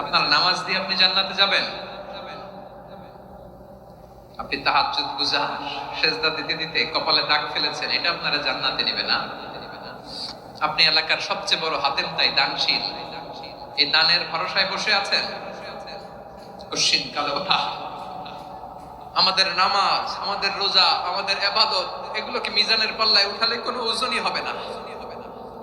আপনার নামাজ দিয়ে আপনি জান্নাতে যাবেন? আপনি তাহাজ্জুদ গুজার সেজদা দিতে দিতে কপালে দাগ ফেলেছেন, এটা আপনারা জান্নাতে নেবে না। আপনি এলাকার সবচেয়ে বড় হাতেম তাই দানশীল। এই দানের ভরসায় বসে আছেন? কালো ওঠা আমাদের নামাজ, আমাদের রোজা, আমাদের এবাদত, এগুলোকে মিজানের পাল্লায় উঠালে কোনো ওজনই হবে না।